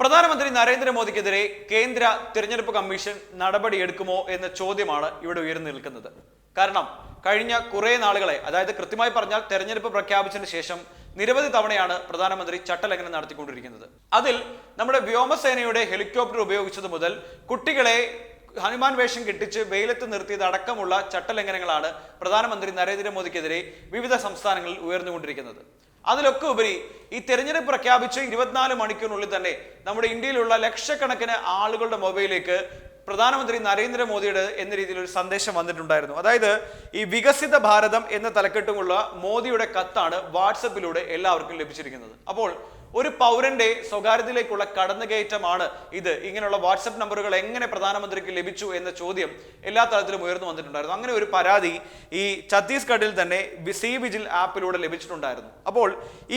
പ്രധാനമന്ത്രി നരേന്ദ്രമോദിക്കെതിരെ കേന്ദ്ര തിരഞ്ഞെടുപ്പ് കമ്മീഷൻ നടപടിയെടുക്കുമോ എന്ന ചോദ്യമാണ് ഇവിടെ ഉയർന്നു നിൽക്കുന്നത്. കാരണം കഴിഞ്ഞ കുറെ നാളുകളെ അതായത് കൃത്യമായി പറഞ്ഞാൽ തെരഞ്ഞെടുപ്പ് പ്രഖ്യാപിച്ചതിന് ശേഷം നിരവധി തവണയാണ് പ്രധാനമന്ത്രി ചട്ടലംഘനം നടത്തിക്കൊണ്ടിരിക്കുന്നത്. അതിൽ നമ്മുടെ വ്യോമസേനയുടെ ഹെലികോപ്റ്റർ ഉപയോഗിച്ചത് മുതൽ കുട്ടികളെ ഹനുമാൻ വേഷം കെട്ടിച്ച് വെയിലത്ത് നിർത്തിയത് അടക്കമുള്ള ചട്ടലംഘനങ്ങളാണ് പ്രധാനമന്ത്രി നരേന്ദ്രമോദിക്കെതിരെ വിവിധ സംസ്ഥാനങ്ങളിൽ ഉയർന്നുകൊണ്ടിരിക്കുന്നത്. അതിലൊക്കെ ഉപരി ഈ തെരഞ്ഞെടുപ്പ് പ്രഖ്യാപിച്ച് ഇരുപത്തിനാല് മണിക്കൂറിനുള്ളിൽ തന്നെ നമ്മുടെ ഇന്ത്യയിലുള്ള ലക്ഷക്കണക്കിന് ആളുകളുടെ മൊബൈലിലേക്ക് പ്രധാനമന്ത്രി നരേന്ദ്രമോദിയുടെ എന്ന രീതിയിൽ ഒരു സന്ദേശം വന്നിട്ടുണ്ടായിരുന്നു. അതായത് ഈ വികസിത ഭാരതം എന്ന തലക്കെട്ടുമുള്ള മോദിയുടെ കത്താണ് വാട്സപ്പിലൂടെ എല്ലാവർക്കും ലഭിച്ചിരിക്കുന്നത്. അപ്പോൾ ഒരു പൗരന്റെ സ്വകാര്യതയിലേക്കുള്ള കടന്നുകയറ്റമാണ് ഇത്. ഇങ്ങനെയുള്ള വാട്സപ്പ് നമ്പറുകൾ എങ്ങനെ പ്രധാനമന്ത്രിക്ക് ലഭിച്ചു എന്ന ചോദ്യം എല്ലാ തലത്തിലും ഉയർന്നു വന്നിട്ടുണ്ടായിരുന്നു. അങ്ങനെ ഒരു പരാതി ഈ ഛത്തീസ്ഗഡിൽ തന്നെ സി വിജിൽ ആപ്പിലൂടെ ലഭിച്ചിട്ടുണ്ടായിരുന്നു. അപ്പോൾ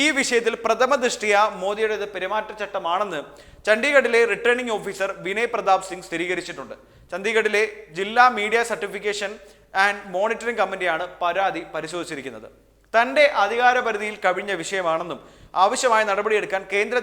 ഈ വിഷയത്തിൽ പ്രഥമ ദൃഷ്ടിയ മോദിയുടേത് പെരുമാറ്റച്ചട്ടമാണെന്ന് ചണ്ഡീഗഡിലെ റിട്ടേണിംഗ് ഓഫീസർ വിനയ് പ്രതാപ് സിംഗ് സ്ഥിരീകരിച്ചിട്ടുണ്ട്. ചണ്ഡീഗഡിലെ ജില്ലാ മീഡിയ സർട്ടിഫിക്കേഷൻ ആൻഡ് മോണിറ്ററിംഗ് കമ്മിറ്റിയാണ് പരാതി പരിശോധിച്ചിരിക്കുന്നത്. തന്റെ അധികാര പരിധിയിൽ കവിഞ്ഞ വിഷയമാണെന്നും ആവശ്യമായ നടപടിയെടുക്കാൻ കേന്ദ്ര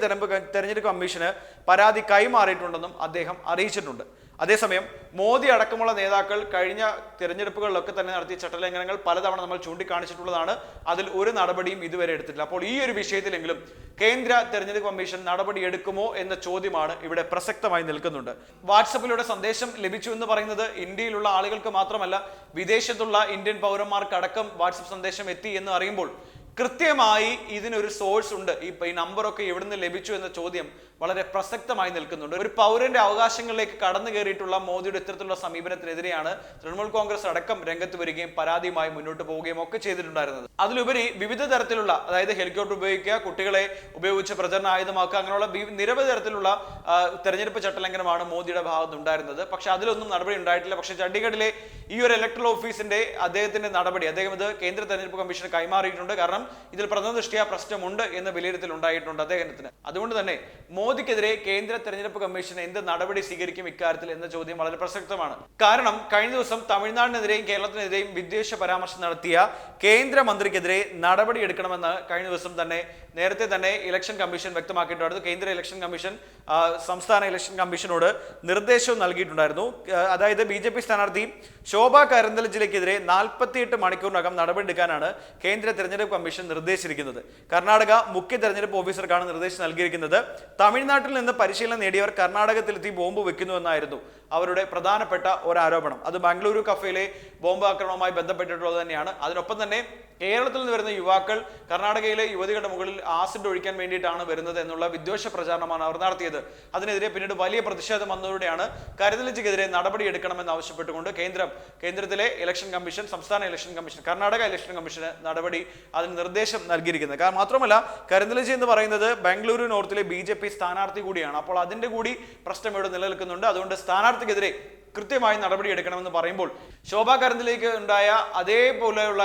തെരഞ്ഞെടുപ്പ് കമ്മീഷന് പരാതി കൈമാറിയിട്ടുണ്ടെന്നും അദ്ദേഹം അറിയിച്ചിട്ടുണ്ട്. അതേസമയം മോദി അടക്കമുള്ള നേതാക്കൾ കഴിഞ്ഞ തിരഞ്ഞെടുപ്പുകളിലൊക്കെ തന്നെ നടത്തിയ ചട്ടലംഘനങ്ങൾ പലതവണ നമ്മൾ ചൂണ്ടിക്കാണിച്ചിട്ടുള്ളതാണ്. അതിൽ ഒരു നടപടിയും ഇതുവരെ എടുത്തിട്ടില്ല. അപ്പോൾ ഈ ഒരു വിഷയത്തിലെങ്കിലും കേന്ദ്ര തെരഞ്ഞെടുപ്പ് കമ്മീഷൻ നടപടി എടുക്കുമോ എന്ന ചോദ്യമാണ് ഇവിടെ പ്രസക്തമായി നിൽക്കുന്നുണ്ട്. വാട്സപ്പിലൂടെ സന്ദേശം ലഭിച്ചു എന്ന് പറയുന്നത് ഇന്ത്യയിലുള്ള ആളുകൾക്ക് മാത്രമല്ല വിദേശത്തുള്ള ഇന്ത്യൻ പൗരന്മാർക്കടക്കം വാട്സപ്പ് സന്ദേശം എത്തി എന്ന് അറിയുമ്പോൾ കൃത്യമായി ഇതിനൊരു സോഴ്സ് ഉണ്ട്. ഈ ഈ നമ്പറൊക്കെ എവിടുന്ന് ലഭിച്ചു എന്ന ചോദ്യം വളരെ പ്രസക്തമായി നിൽക്കുന്നുണ്ട്. ഒരു പൗരന്റെ അവകാശങ്ങളിലേക്ക് കടന്നു കയറിയിട്ടുള്ള മോദിയുടെ ഇത്തരത്തിലുള്ള സമീപനത്തിനെതിരെയാണ് തൃണമൂൽ കോൺഗ്രസ് അടക്കം രംഗത്ത് വരികയും പരാതിയുമായി മുന്നോട്ട് പോവുകയും ഒക്കെ ചെയ്തിട്ടുണ്ടായിരുന്നത്. അതിലുപരി വിവിധ തരത്തിലുള്ള അതായത് ഹെലികോപ്റ്റർ ഉപയോഗിക്കുക കുട്ടികളെ ഉപയോഗിച്ച് പ്രചരണ ആയുധമാക്കുക അങ്ങനെയുള്ള നിരവധി തരത്തിലുള്ള തെരഞ്ഞെടുപ്പ് ചട്ടലംഘനമാണ് മോദിയുടെ ഭാഗത്ത് ഉണ്ടായിരുന്നത് പക്ഷെ അതിലൊന്നും നടപടി ഉണ്ടായിട്ടില്ല. പക്ഷെ ചണ്ഡീഗഡിലെ ഈ ഒരു ഇലക്ട്രൽ ഓഫീസിന്റെ അദ്ദേഹത്തിന്റെ നടപടി അദ്ദേഹം ഇത് കേന്ദ്ര തെരഞ്ഞെടുപ്പ് കമ്മീഷന് കൈമാറിയിട്ടുണ്ട്. കാരണം ഇതിൽ പ്രഥമ ദൃഷ്ടിയ പ്രശ്നമുണ്ട് എന്ന വിലയിരുത്തൽ ഉണ്ടായിട്ടുണ്ട് അദ്ദേഹത്തിന്. അതുകൊണ്ട് തന്നെ മോദിക്കെതിരെ കേന്ദ്ര തെരഞ്ഞെടുപ്പ് കമ്മീഷൻ എന്ത് നടപടി സ്വീകരിക്കും ഇക്കാര്യത്തിൽ എന്ന ചോദ്യം വളരെ പ്രസക്തമാണ്. കാരണം കഴിഞ്ഞ ദിവസം തമിഴ്നാടിനെതിരെയും കേരളത്തിനെതിരെയും വിദ്വേഷ പരാമർശം നടത്തിയ കേന്ദ്രമന്ത്രിക്കെതിരെ നടപടി എടുക്കണമെന്ന് കഴിഞ്ഞ ദിവസം തന്നെ നേരത്തെ തന്നെ ഇലക്ഷൻ കമ്മീഷൻ വ്യക്തമാക്കിയിട്ടുണ്ടായിരുന്നു കേന്ദ്ര ഇലക്ഷൻ കമ്മീഷൻ സംസ്ഥാന ഇലക്ഷൻ കമ്മീഷനോട് നിർദ്ദേശവും നൽകിയിട്ടുണ്ടായിരുന്നു. അതായത് ബി ജെ പി സ്ഥാനാർത്ഥി ശോഭ കരന്തലജിലെക്കെതിരെ നാൽപ്പത്തിയെട്ട് മണിക്കൂറിനകം നടപടിയെടുക്കാനാണ് കേന്ദ്ര തെരഞ്ഞെടുപ്പ് കമ്മീഷൻ നിർദ്ദേശിച്ചിരിക്കുന്നത്. കർണാടക മുഖ്യ തെരഞ്ഞെടുപ്പ് ഓഫീസർക്കാണ് നിർദ്ദേശം നൽകിയിരിക്കുന്നത്. തമിഴ്നാട്ടിൽ നിന്ന് പരിശീലനം നേടിയവർ കർണാടകത്തിലെത്തി ബോംബ് വെക്കുന്നുവെന്നായിരുന്നു അവരുടെ പ്രധാനപ്പെട്ട ഒരു ആരോപണം അത് ബാംഗ്ലൂരു കഫയിലെ ബോംബ് ആക്രമണവുമായി ബന്ധപ്പെട്ടിട്ടുള്ളത് തന്നെയാണ്. അതിനൊപ്പം തന്നെ കേരളത്തിൽ നിന്ന് വരുന്ന യുവാക്കൾ കർണാടകയിലെ യുവതികളുടെ മുകളിൽ ആസിഡ് ഒഴിക്കാൻ വേണ്ടിയിട്ടാണ് വരുന്നത് എന്നുള്ള വിദ്വേഷ പ്രചാരണമാണ് അവർ നടത്തിയത്. അതിനെതിരെ പിന്നീട് വലിയ പ്രതിഷേധം വന്നതോടെയാണ് നടപടി എടുക്കണമെന്ന് ആവശ്യപ്പെട്ടുകൊണ്ട് കേന്ദ്രം കേന്ദ്രത്തിലെ ഇലക്ഷൻ കമ്മീഷൻ സംസ്ഥാന ഇലക്ഷൻ കമ്മീഷൻ കർണാടക ഇലക്ഷൻ കമ്മീഷന് നടപടി അതിന് നിർദ്ദേശം നൽകിയിരിക്കുന്നത്. കാരണം മാത്രമല്ല കരുതലിജി എന്ന് പറയുന്നത് ബാംഗ്ലൂരു നോർത്തിലെ ബി സ്ഥാനാർത്ഥി കൂടിയാണ്. അപ്പോൾ അതിന്റെ കൂടി പ്രശ്നം ഇവിടെ നിലനിൽക്കുന്നുണ്ട്. അതുകൊണ്ട് സ്ഥാനാർത്ഥിക്കെതിരെ കൃത്യമായി നടപടി എടുക്കണമെന്ന് പറയുമ്പോൾ ശോഭാ കരന്തിലേക്ക് ഉണ്ടായ അതേപോലെയുള്ള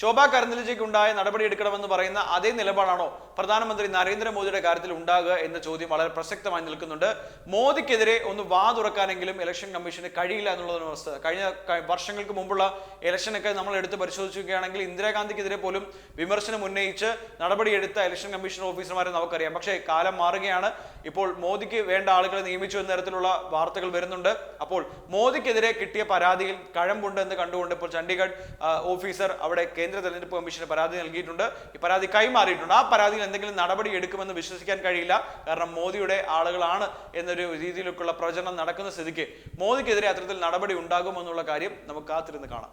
ശോഭാ കരന്തലജയ്ക്ക് ഉണ്ടായ നടപടി എടുക്കണമെന്ന് പറയുന്ന അതേ നിലപാടാണോ പ്രധാനമന്ത്രി നരേന്ദ്രമോദിയുടെ കാര്യത്തിൽ ഉണ്ടാകുക എന്ന ചോദ്യം വളരെ പ്രസക്തമായി നിൽക്കുന്നുണ്ട്. മോദിക്കെതിരെ ഒന്ന് വാ തുറക്കാനെങ്കിലും ഇലക്ഷൻ കമ്മീഷന് കഴിയില്ല എന്നുള്ളതാണ് അവസ്ഥ. കഴിഞ്ഞ ക- വർഷങ്ങൾക്ക് മുമ്പുള്ള ഇലക്ഷനൊക്കെ നമ്മൾ എടുത്ത് പരിശോധിക്കുകയാണെങ്കിൽ ഇന്ദിരാഗാന്ധിക്കെതിരെ പോലും വിമർശനം ഉന്നയിച്ച് നടപടിയെടുത്ത ഇലക്ഷൻ കമ്മീഷൻ ഓഫീസർമാരെ നമുക്കറിയാം. പക്ഷേ കാലം മാറുകയാണ്. ഇപ്പോൾ മോദിക്ക് വേണ്ട ആളുകളെ നിയമിച്ചു എന്ന തരത്തിലുള്ള വാർത്തകൾ വരുന്നുണ്ട്. അപ്പോൾ മോദിക്കെതിരെ കിട്ടിയ പരാതിയിൽ കഴമ്പുണ്ട് എന്ന് കണ്ടുകൊണ്ട് ഇപ്പോൾ ചണ്ഡീഗഡ് ഓഫീസർ അവിടെ കേന്ദ്ര തെരഞ്ഞെടുപ്പ് കമ്മീഷന് പരാതി നൽകിയിട്ടുണ്ട്. ഈ പരാതി കൈമാറിയിട്ടുണ്ട്. ആ പരാതിയിൽ എന്തെങ്കിലും നടപടി എടുക്കുമെന്ന് വിശ്വസിക്കാൻ കഴിയില്ല. കാരണം മോദിയുടെ ആളുകളാണ് എന്നൊരു രീതിയിലേക്കുള്ള പ്രചരണം നടക്കുന്ന സ്ഥിതിക്ക് മോദിക്കെതിരെ അത്തരത്തിൽ നടപടി ഉണ്ടാകുമെന്നുള്ള കാര്യം നമുക്ക് കാത്തിരുന്ന് കാണാം.